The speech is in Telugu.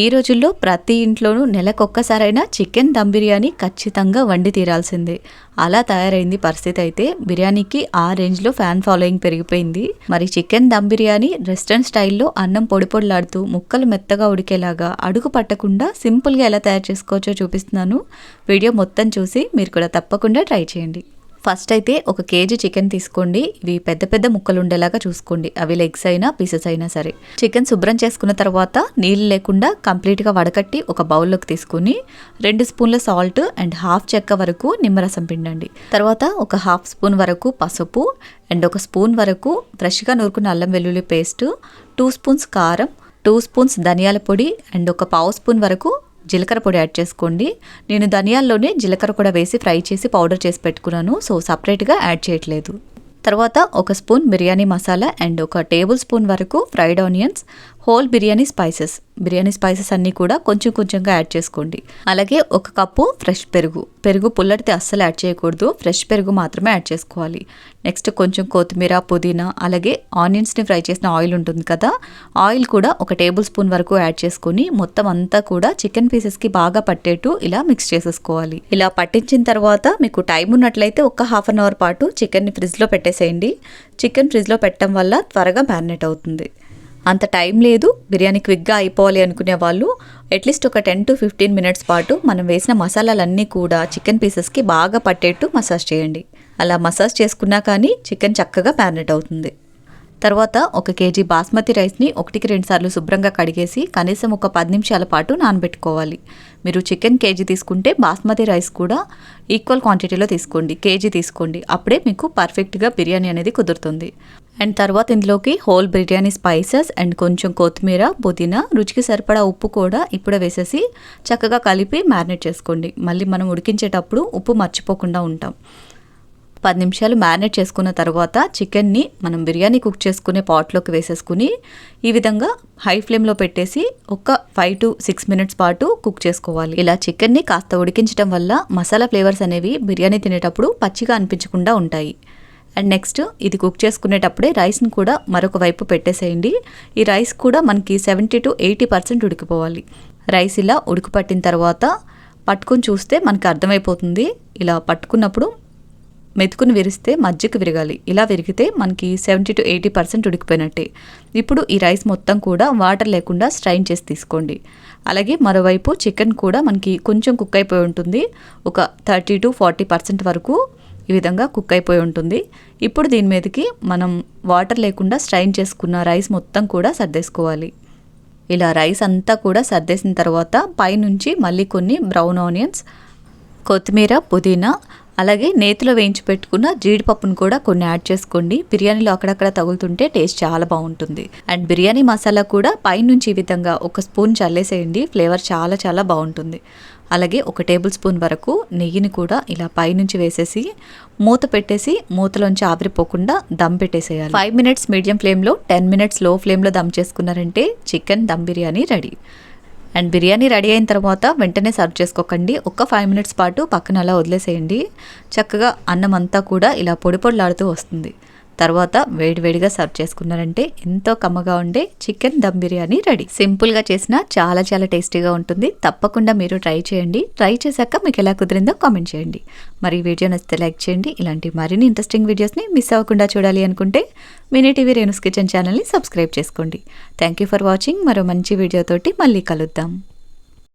ఈ రోజుల్లో ప్రతి ఇంట్లోనూ నెలకొక్కసారైనా చికెన్ దమ్ బిర్యానీ ఖచ్చితంగా వండి తీరాల్సిందే. అలా తయారైంది పరిస్థితి అయితే బిర్యానీకి ఆ రేంజ్లో ఫ్యాన్ ఫాలోయింగ్ పెరిగిపోయింది. మరి చికెన్ దమ్ బిర్యానీ రెస్టారెంట్ స్టైల్లో అన్నం పొడి పొడిలాడుతూ ముక్కలు మెత్తగా ఉడికేలాగా అడుగు పట్టకుండా సింపుల్గా ఎలా తయారు చేసుకోవచ్చో చూపిస్తున్నాను. వీడియో మొత్తం చూసి మీరు కూడా తప్పకుండా ట్రై చేయండి. ఫస్ట్ అయితే ఒక కేజీ చికెన్ తీసుకోండి. ఇవి పెద్ద పెద్ద ముక్కలు ఉండేలాగా చూసుకోండి. అవి లెగ్స్ అయినా పీసెస్ అయినా సరే. చికెన్ శుభ్రం చేసుకున్న తర్వాత నీళ్ళు లేకుండా కంప్లీట్గా వడకట్టి ఒక బౌల్లోకి తీసుకుని రెండు స్పూన్ల సాల్ట్ అండ్ హాఫ్ చెక్క వరకు నిమ్మరసం పిండండి. తర్వాత ఒక హాఫ్ స్పూన్ వరకు పసుపు అండ్ ఒక స్పూన్ వరకు ఫ్రెష్గా నూరుకున్న అల్లం వెల్లుల్లి పేస్ట్ టూ స్పూన్స్ కారం టూ స్పూన్స్ ధనియాల పొడి అండ్ ఒక పావు స్పూన్ వరకు జీలకర్ర పొడి యాడ్ చేసుకోండి. నేను ధనియాల్లోనే జీలకర్ర కూడా వేసి ఫ్రై చేసి పౌడర్ చేసి పెట్టుకున్నాను. సో సపరేట్గా యాడ్ చేయట్లేదు. తర్వాత ఒక స్పూన్ బిర్యానీ మసాలా అండ్ ఒక టేబుల్ స్పూన్ వరకు fried onions whole biryani spices. Biryani spices అన్నీ కూడా కొంచెం కొంచెంగా యాడ్ చేసుకోండి. అలాగే ఒక కప్పు ఫ్రెష్ పెరుగు. పెరుగు పుల్లడితే అస్సలు యాడ్ చేయకూడదు. ఫ్రెష్ పెరుగు మాత్రమే యాడ్ చేసుకోవాలి. నెక్స్ట్ కొంచెం కొత్తిమీర పుదీనా అలాగే ఆనియన్స్ని ఫ్రై చేసిన ఆయిల్ ఉంటుంది కదా ఆయిల్ కూడా ఒక టేబుల్ స్పూన్ వరకు యాడ్ చేసుకొని మొత్తం అంతా కూడా చికెన్ పీసెస్కి బాగా పట్టేట్టు ఇలా మిక్స్ చేసేసుకోవాలి. ఇలా పట్టించిన తర్వాత మీకు టైం ఉన్నట్లయితే ఒక హాఫ్ అన్ అవర్ పాటు చికెన్ని ఫ్రిడ్జ్లో పెట్టేసేయండి. చికెన్ ఫ్రిడ్జ్లో పెట్టడం వల్ల త్వరగా మ్యారినేట్ అవుతుంది. అంత టైం లేదు బిర్యానీ క్విక్గా అయిపోవాలి అనుకునే వాళ్ళు అట్లీస్ట్ ఒక టెన్ టు ఫిఫ్టీన్ మినిట్స్ పాటు మనం వేసిన మసాలాలన్నీ కూడా చికెన్ పీసెస్కి బాగా పట్టేట్టు మసాజ్ చేయండి. అలా మసాజ్ చేసుకున్నా కానీ చికెన్ చక్కగా మ్యారినేట్ అవుతుంది. తర్వాత ఒక కేజీ బాస్మతి రైస్ని ఒకటికి రెండుసార్లు శుభ్రంగా కడిగేసి కనీసం ఒక పది నిమిషాల పాటు నానబెట్టుకోవాలి. మీరు చికెన్ కేజీ తీసుకుంటే బాస్మతి రైస్ కూడా ఈక్వల్ క్వాంటిటీలో తీసుకోండి. కేజీ తీసుకోండి. అప్పుడే మీకు పర్ఫెక్ట్గా బిర్యానీ అనేది కుదురుతుంది. అండ్ తర్వాత ఇందులోకి హోల్ బిర్యానీ స్పైసెస్ అండ్ కొంచెం కొత్తిమీర పుదీనా రుచికి సరిపడా ఉప్పు కూడా ఇప్పుడే వేసేసి చక్కగా కలిపి మ్యారినేట్ చేసుకోండి. మళ్ళీ మనం ఉడికించేటప్పుడు ఉప్పు మర్చిపోకుండా ఉంటాం. పది నిమిషాలు మ్యారినేట్ చేసుకున్న తర్వాత చికెన్ని మనం బిర్యానీ కుక్ చేసుకునే పాట్లోకి వేసేసుకుని ఈ విధంగా హై ఫ్లేమ్లో పెట్టేసి ఒక ఫైవ్ టు సిక్స్ మినిట్స్ పాటు కుక్ చేసుకోవాలి. ఇలా చికెన్ని కాస్త ఉడికించడం వల్ల మసాలా ఫ్లేవర్స్ అనేవి బిర్యానీ తినేటప్పుడు పచ్చిగా అనిపించకుండా ఉంటాయి. అండ్ నెక్స్ట్ ఇది కుక్ చేసుకునేటప్పుడే రైస్ని కూడా మరొక వైపు పెట్టేసేయండి. ఈ రైస్ కూడా మనకి సెవెంటీ టు ఎయిటీ పర్సెంట్ ఉడికిపోవాలి. రైస్ ఇలా ఉడికిపట్టిన తర్వాత పట్టుకొని చూస్తే మనకి అర్థమైపోతుంది. ఇలా పట్టుకున్నప్పుడు మెతుకుని విరిస్తే మజ్జిగ విరగాలి. ఇలా విరిగితే మనకి సెవెంటీ టు ఎయిటీ పర్సెంట్ ఉడికిపోయినట్టే. ఇప్పుడు ఈ రైస్ మొత్తం కూడా వాటర్ లేకుండా స్ట్రైన్ చేసి తీసుకోండి. అలాగే మరోవైపు చికెన్ కూడా మనకి కొంచెం కుక్ అయిపోయి ఉంటుంది. ఒక థర్టీ టు ఫార్టీ పర్సెంట్ వరకు ఈ విధంగా కుక్ అయిపోయి ఉంటుంది. ఇప్పుడు దీని మీదకి మనం వాటర్ లేకుండా స్ట్రైన్ చేసుకున్న రైస్ మొత్తం కూడా సర్దేసుకోవాలి. ఇలా రైస్ అంతా కూడా సర్దేసిన తర్వాత పైనుంచి మళ్ళీ కొన్ని బ్రౌన్ ఆనియన్స్ కొత్తిమీర పుదీనా అలాగే నేతిలో వేయించి పెట్టుకున్న జీడిపప్పును కూడా కొన్ని యాడ్ చేసుకోండి. బిర్యానీలో అక్కడక్కడ తగులుతుంటే టేస్ట్ చాలా బాగుంటుంది. అండ్ బిర్యానీ మసాలా కూడా పైనుంచి ఈ విధంగా ఒక స్పూన్ చల్లేసేయండి. ఫ్లేవర్ చాలా చాలా బాగుంటుంది. అలాగే ఒక టేబుల్ స్పూన్ వరకు నెయ్యిని కూడా ఇలా పైనుంచి వేసేసి మూత పెట్టేసి మూతలోంచి ఆవిరిపోకుండా దమ్ పెట్టేసేయాలి. ఫైవ్ మినిట్స్ మీడియం ఫ్లేమ్లో టెన్ మినిట్స్లో ఫ్లేమ్లో దమ్ చేసుకున్నారంటే chicken dum biryani ready. And biryani ready అయిన తర్వాత వెంటనే సర్వ్ చేసుకోకండి. ఒక ఫైవ్ మినిట్స్ పాటు పక్కన అలా వదిలేసేయండి. చక్కగా అన్నం అంతా కూడా ఇలా పొడి పొడిలాడుతూ వస్తుంది. తర్వాత వేడివేడిగా సర్వ్ చేసుకున్నారంటే ఎంతో కమ్మగా ఉండే చికెన్ దమ్ బిర్యానీ రెడీ. సింపుల్గా చేసిన చాలా చాలా టేస్టీగా ఉంటుంది. తప్పకుండా మీరు ట్రై చేయండి. ట్రై చేశాక మీకు ఎలా కుదిరిందో కామెంట్ చేయండి. మరి వీడియో నచ్చితే లైక్ చేయండి. ఇలాంటి మరిన్ని ఇంట్రెస్టింగ్ వీడియోస్ని మిస్ అవ్వకుండా చూడాలి అనుకుంటే మినీ టీవీ రేణుస్ కిచెన్ ఛానల్ని సబ్స్క్రైబ్ చేసుకోండి. Thank you for watching. మరో మంచి వీడియోతోటి మళ్ళీ కలుద్దాం.